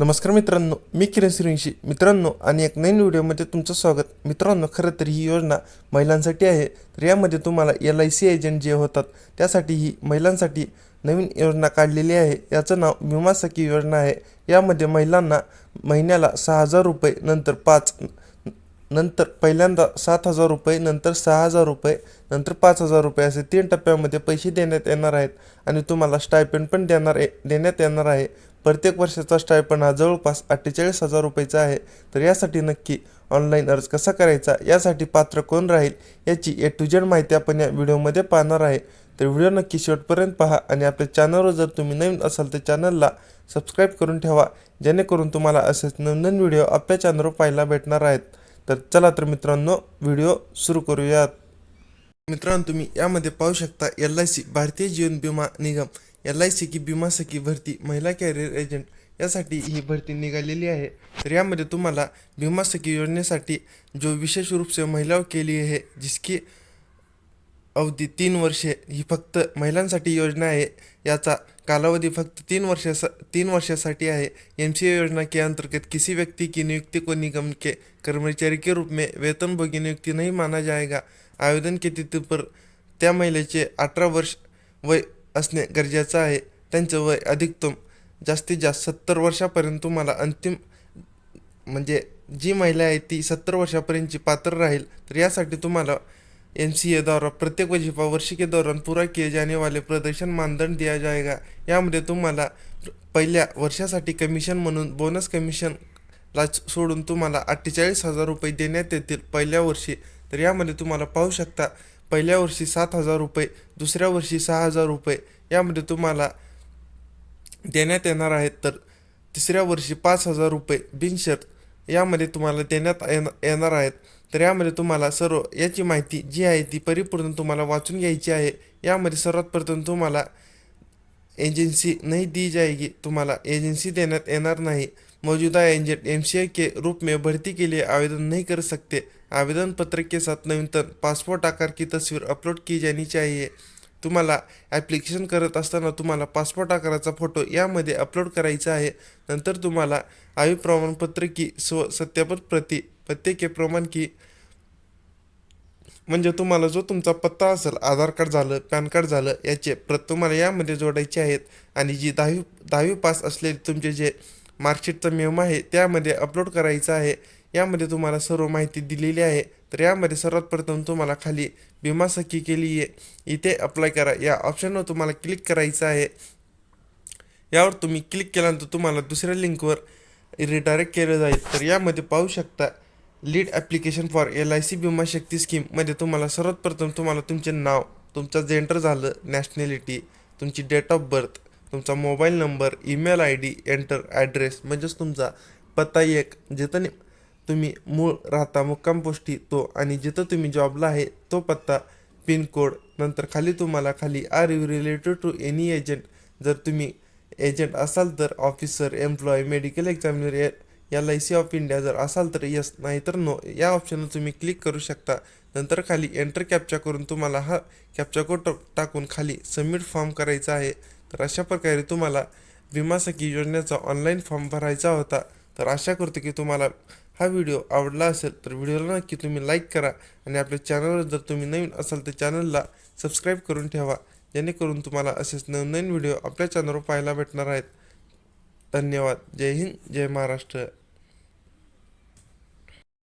नमस्कार मित्रांनो मी किरण सिरिंशी मित्रांनो आणि एक नवीन व्हिडिओमध्ये तुमचं स्वागत. मित्रांनो खरं तर ही योजना महिलांसाठी आहे. तर यामध्ये तुम्हाला एल आय सी एजंट जे होतात त्यासाठी ही महिलांसाठी नवीन योजना काढलेली आहे. याचं नाव विमा सखी योजना आहे. यामध्ये महिलांना महिन्याला सहा हजार रुपये नंतर पाच नंतर पहिल्यांदा सात हजार रुपये नंतर सहा हजार रुपये नंतर पाच हजार रुपये असे तीन टप्प्यामध्ये पैसे देण्यात येणार आहेत. आणि तुम्हाला स्टायपेंड पण देणार आहे देण्यात येणार आहे. प्रत्येक वर्षाचा स्टायपण हा जवळपास अठ्ठेचाळीस हजार रुपयेचा आहे. तर यासाठी नक्की ऑनलाईन अर्ज कसा करायचा? यासाठी पात्र कोण राहील? याची ए टू जेड माहिती आपण या व्हिडिओमध्ये पाहणार आहे. तर व्हिडिओ नक्की शेवटपर्यंत पहा आणि आपल्या चॅनलवर जर तुम्ही नवीन असाल तर चॅनलला सबस्क्राईब करून ठेवा जेणेकरून तुम्हाला असेच नवीन व्हिडिओ आपल्या चॅनलवर पाहायला भेटणार आहेत. तर चला तर मित्रांनो व्हिडिओ सुरू करूयात. मित्रांनो तुम्ही यामध्ये पाहू शकता L I C Bharatiya Jeevan विमा निगम. एल आय सी की बिमा सखी भरती महिला कॅरियर एजंट यासाठी ही भरती निघालेली आहे. तर यामध्ये तुम्हाला बिमा सखी योजनेसाठी जो विशेष रूप से महिलाओं के लिए है जिसकी अवधी तीन वर्षे ही फक्त महिलांसाठी योजना आहे. याचा कालावधी फक्त तीन वर्षासा तीन वर्षासाठी आहे. एम सी ए योजना के अंतर्गत किसी व्यक्ति की नियुक्ति को निगम के कर्मचारी के रूप में वेतनभोगी नियुक्ति नहीं माना जाएगा. आवेदन की तिथी पर त्या महिलेचे अठरा वर्ष वय असणे गरजेचं आहे. त्यांचं वय अधिकतम जास्तीत जास्त सत्तर वर्षापर्यंत तुम्हाला अंतिम म्हणजे जी महिला आहे ती सत्तर वर्षापर्यंतची पात्र राहील. तर यासाठी तुम्हाला एन सी ए द्वारा प्रत्येक वजीफा वर्ष के दौरान पूरा किए जाने वाले प्रदर्शन मानदंड दिया जाएगा यामध्ये तुम्हाला पहिल्या वर्षासाठी कमिशन म्हणून बोनस कमिशनला सोडून तुम्हाला अठ्ठेचाळीस हजार रुपये देण्यात येतील पहिल्या वर्षी. तर यामध्ये तुम्हाला पाहू शकता पहिल्या वर्षी सात हजार रुपये दुसऱ्या वर्षी सहा हजार रुपये यामध्ये तुम्हाला देण्यात येणार आहेत. तर तिसऱ्या वर्षी पाच हजार रुपये बिनशर्त यामध्ये तुम्हाला देण्यात येणार आहेत. तर यामध्ये तुम्हाला सर्व याची माहिती जी आहे ती परिपूर्ण तुम्हाला वाचून घ्यायची आहे. यामध्ये सर्वात प्रथम तुम्हाला एजन्सी नाही दी जाएगी तुम्हाला एजन्सी देण्यात येणार नाही. मौजूदा एम सी के रूप में भर्ती के लिए आवेदन नहीं कर सकते। आवेदन पत्र के साथ नवीनतम पासपोर्ट आकार की तस्वीर अपलोड की जानी चाहिए। तुम्हाला ॲप्लिकेशन करत असताना तुम्हाला पासपोर्ट आकाराचा फोटो यामध्ये अपलोड करायचा आहे. नंतर तुम्हाला आयु प्रमाणपत्र की स्व सत्यापन प्रती पत्ते के प्रमाण की म्हणजे तुम्हाला जो तुमचा पत्ता असेल आधार कार्ड झालं पॅन कार्ड झालं याचे प्रत तुम्हाला यामध्ये जोडायचे आहेत. आणि जी दहावी दहावी पास असलेले तुमचे जे मार्कशीटचा मेम आहे त्यामध्ये अपलोड करायचं आहे. यामध्ये तुम्हाला सर्व माहिती दिलेली आहे. तर यामध्ये सर्वात प्रथम तुम्हाला खाली विमा सखी केली आहे. इथे अप्लाय करा. या ऑप्शनवर तुम्हाला क्लिक करायचं आहे. यावर तुम्ही क्लिक केल्यानंतर तुम्हाला दुसऱ्या लिंकवर रिडायरेक्ट केलं जाईल. तर यामध्ये पाहू शकता lead application for L I C Bima Shakti स्कीममध्ये तुम्हाला सर्वात प्रथम तुम्हाला तुमचे नाव तुमचं जेंडर झालं नॅशनॅलिटी तुमची डेट ऑफ बर्थ तुमचा mobile number email I D enter address म्हणजेच तुमचा पत्ता एक. जिथं तुम्ही मूळ राहता मुक्काम पोस्टी तो आणि जिथं तुम्ही जॉबला आहे तो पत्ता पिनकोड नंतर खाली तुम्हाला खाली are you related to any agent. जर तुम्ही एजंट असाल तर officer employ medical examiner L I C of India जर असाल तर यस नाहीतर नो या ऑप्शनवर तुम्ही क्लिक करू शकता. नंतर खाली एंटर कॅप्चा करून तुम्हाला हा कॅप्चा कोड टाकून खाली सबमिट फॉर्म करायचा आहे. तर अशा प्रकारे तुम्हाला विमा सखी योजनेचा ऑनलाईन फॉर्म भरायचा होता. तर आशा करतो की तुम्हाला हा व्हिडिओ आवडला असेल तर व्हिडिओला नक्की तुम्ही लाईक करा आणि आपल्या चॅनलवर जर तुम्ही नवीन असाल तर चॅनलला सबस्क्राईब करून ठेवा. जेणेकरून तुम्हाला असेच नवनवीन व्हिडिओ आपल्या चॅनलवर पाहायला भेटणार आहेत. धन्यवाद. जय हिंद जय महाराष्ट्र.